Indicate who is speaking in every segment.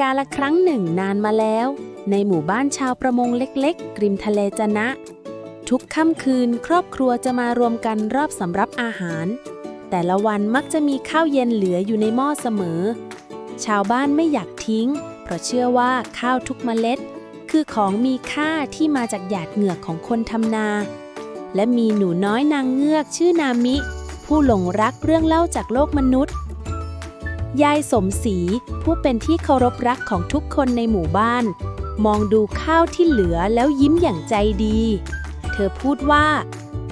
Speaker 1: กาละครั้งหนึ่งนานมาแล้ว ในหมู่บ้านชาวประมงเล็กๆ ริมทะเลจะนะ ทุกค่ำคืนครอบครัวจะมารวมกันรอบสำรับอาหาร แต่ละวันมักจะมีข้าวเย็นเหลืออยู่ในหม้อเสมอ ชาวบ้านไม่อยากทิ้ง เพราะเชื่อว่าข้าวทุกเมล็ด คือของมีค่าที่มาจากหยาดเหงื่อของคนทำนา และมีหนูน้อยนางเงือกชื่อนามิ ผู้หลงรักเรื่องเล่าจากโลกมนุษย์ ยายสมศรีผู้เป็นที่เคารพรักของทุกคนในหมู่บ้าน มองดูข้าวที่เหลือแล้วยิ้มอย่างใจดี เธอพูดว่า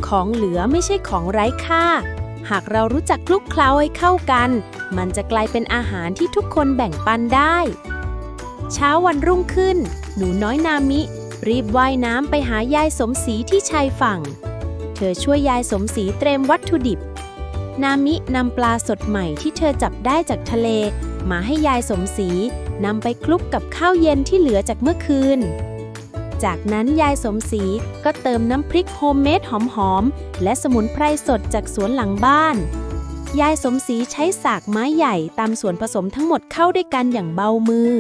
Speaker 1: ของเหลือไม่ใช่ของไร้ค่า หากเรารู้จักคลุกเคล้าให้เข้ากัน มันจะกลายเป็นอาหารที่ทุกคนแบ่งปันได้ เช้าวันรุ่งขึ้น หนูน้อยนามิ รีบว่ายน้ำไปหายายสมศรีที่ชายฝั่ง เธอช่วยยายสมศรีเตรียมวัตถุดิบ นามินำปลาสดใหม่ที่เธอจับได้จากทะเล มาให้ยายสมศรีนำไปคลุกกับข้าวเย็นที่เหลือจากเมื่อคืน จากนั้นยายสมศรีก็เติมน้ำพริกโฮมเมดหอมๆ และสมุนไพรสดจากสวนหลังบ้าน ยายสมศรีใช้สากไม้ใหญ่ตามส่วนผสมทั้งหมดเข้าด้วยกันอย่างเบามือ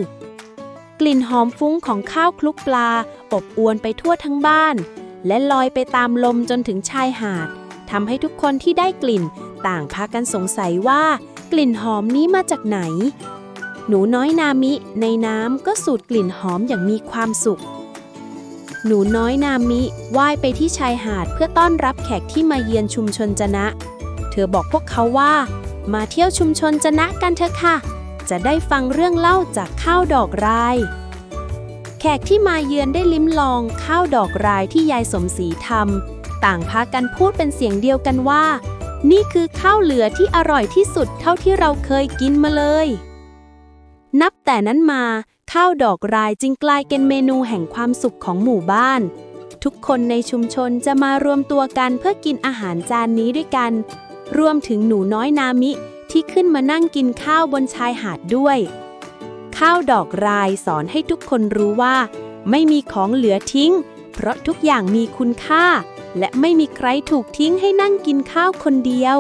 Speaker 1: กลิ่นหอมฟุ้งของข้าวคลุกปลา อบอวนไปทั่วทั้งบ้าน และลอยไปตามลมจนถึงชายหาดทำให้ทุกคนที่ได้กลิ่น ต่างพากันสงสัยว่ากลิ่นหอมนี้มาจากไหน หนูน้อยนามิในน้ำก็สูดกลิ่นหอมอย่างมีความสุข หนูน้อยนามิว่ายไปที่ชายหาดเพื่อต้อนรับแขกที่มาเยือนชุมชนจนะ เธอบอกพวกเขาว่า มาเที่ยวชุมชนจนะกันเถอะค่ะ จะได้ฟังเรื่องเล่าจากข้าวดอกรายแขกที่มาเยือนได้ลิ้มลองข้าวดอกรายที่ยายสมศรีทำต่างพากันพูดเป็นเสียงเดียวกันว่า นี่คือข้าวเหลือที่อร่อยที่สุดเท่าที่เราเคยกินมาเลย นับแต่นั้นมา ข้าวดอกรายจึงกลายเป็นเมนูแห่งความสุขของหมู่บ้าน ทุกคนในชุมชนจะมารวมตัวกันเพื่อกินอาหารจานนี้ด้วยกัน รวมถึงหนูน้อยนามิที่ขึ้นมานั่งกินข้าวบนชายหาดด้วย ข้าวดอกรายสอนให้ทุกคนรู้ว่า ไม่มีของเหลือทิ้ง เพราะทุกอย่างมีคุณค่า และไม่มีใครถูกทิ้งให้นั่งกินข้าวคนเดียว